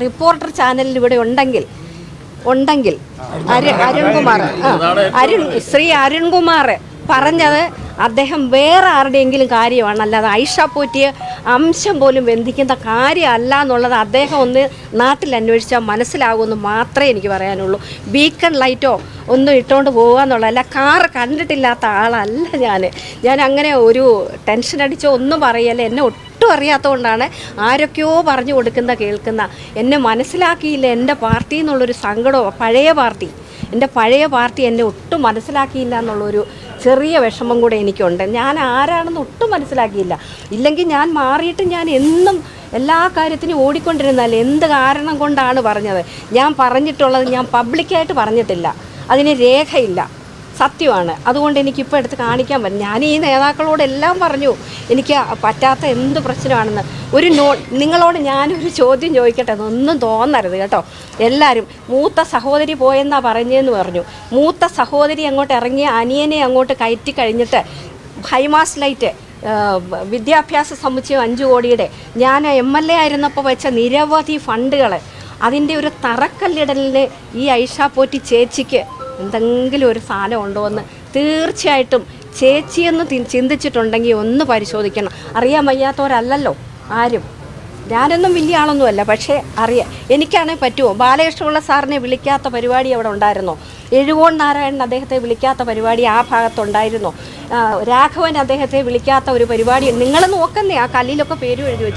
Reporter ചാനലിൽ ഇവിടെ ഉണ്ടെങ്കിൽ ഉണ്ടെങ്കിൽ അരു അരുൺകുമാർ അരുൺ ശ്രീ അരുൺകുമാർ പറഞ്ഞത് അദ്ദേഹം വേറെ ആരുടെയെങ്കിലും കാര്യമാണ്. അല്ലാതെ ഐഷ പോറ്റിയ അംശം പോലും ബന്ധിക്കുന്ന കാര്യമല്ല എന്നുള്ളത് അദ്ദേഹം ഒന്ന് നാട്ടിൽ അന്വേഷിച്ചാൽ മനസ്സിലാകുമെന്ന് മാത്രമേ എനിക്ക് പറയാനുള്ളൂ. ബീക്കൺ ലൈറ്റോ ഒന്നും ഇട്ടുകൊണ്ട് പോകുക എന്നുള്ളതല്ല കാറ് കണ്ടിട്ടില്ലാത്ത ആളല്ല ഞാൻ ഞാൻ അങ്ങനെ ഒരു ടെൻഷൻ അടിച്ചോ ഒന്നും പറയല്ല. എന്നെ ഒട്ടും അറിയാത്തതുകൊണ്ടാണ് ആരൊക്കെയോ പറഞ്ഞു കൊടുക്കുന്ന കേൾക്കുന്ന. എന്നെ മനസ്സിലാക്കിയില്ല എന്റെ പാർട്ടി എന്നുള്ളൊരു സങ്കടമോ പഴയ പാർട്ടി. എന്റെ പഴയ പാർട്ടി എന്നെ ഒട്ടും മനസ്സിലാക്കിയില്ല എന്നുള്ളൊരു ചെറിയ വിഷമം കൂടെ എനിക്കുണ്ട്. ഞാൻ ആരാണെന്ന് ഒട്ടും മനസ്സിലാക്കിയില്ല. ഇല്ലെങ്കിൽ ഞാൻ മാറിയിട്ട് ഞാൻ എന്നും എല്ലാ കാര്യത്തിനും ഓടിക്കൊണ്ടിരുന്നാൽ എന്ത് കാരണം കൊണ്ടാണ് പറഞ്ഞത്? ഞാൻ പറഞ്ഞിട്ടുള്ളത് ഞാൻ പബ്ലിക്കായിട്ട് പറഞ്ഞിട്ടില്ല. അതിന് രേഖയില്ല. സത്യമാണ്. അതുകൊണ്ട് എനിക്കിപ്പോൾ എടുത്ത് കാണിക്കാൻ പറ്റും ഞാൻ ഈ നേതാക്കളോടെല്ലാം പറഞ്ഞു എനിക്ക് പറ്റാത്ത എന്ത് പ്രശ്നമാണെന്ന്. ഒരു നോ നിങ്ങളോട് ഞാനൊരു ചോദ്യം ചോദിക്കട്ടെ ഒന്നും തോന്നരുത് കേട്ടോ. എല്ലാവരും മൂത്ത സഹോദരി പോയെന്നാ പറഞ്ഞതെന്ന് പറഞ്ഞു. മൂത്ത സഹോദരി അങ്ങോട്ട് ഇറങ്ങിയ അനിയനെ അങ്ങോട്ട് കയറ്റി കഴിഞ്ഞിട്ട് ഹൈമാസ് ലൈറ്റ് വിദ്യാഭ്യാസ സമുച്ചയം അഞ്ച് കോടിയുടെ. ഞാൻ എം എൽ എ ആയിരുന്നപ്പോൾ വെച്ച നിരവധി ഫണ്ടുകൾ അതിന്റെ ഒരു തറക്കല്ലിടലിന് ഈ ഐഷ പോറ്റി ചേച്ചിക്ക് എന്തെങ്കിലും ഒരു സാധനം ഉണ്ടോ എന്ന് തീർച്ചയായിട്ടും ചേച്ചിയെന്ന് ചിന്തിച്ചിട്ടുണ്ടെങ്കിൽ ഒന്ന് പരിശോധിക്കണം. അറിയാൻ വയ്യാത്തവരല്ലല്ലോ ആരും. ഞാനൊന്നും വലിയ ആളൊന്നുമല്ല പക്ഷേ അറിയാം. എനിക്കാണെങ്കിൽ പറ്റുമോ ബാലകൃഷ്ണപിള്ള സാറിനെ വിളിക്കാത്ത പരിപാടി അവിടെ ഉണ്ടായിരുന്നോ? എഴുകോൺ നാരായണൻ അദ്ദേഹത്തെ വിളിക്കാത്ത പരിപാടി ആ ഭാഗത്തുണ്ടായിരുന്നോ? രാഘവൻ അദ്ദേഹത്തെ വിളിക്കാത്ത ഒരു പരിപാടി. നിങ്ങൾ നോക്കുന്നേ ആ കല്ലിലൊക്കെ പേര് എഴുതി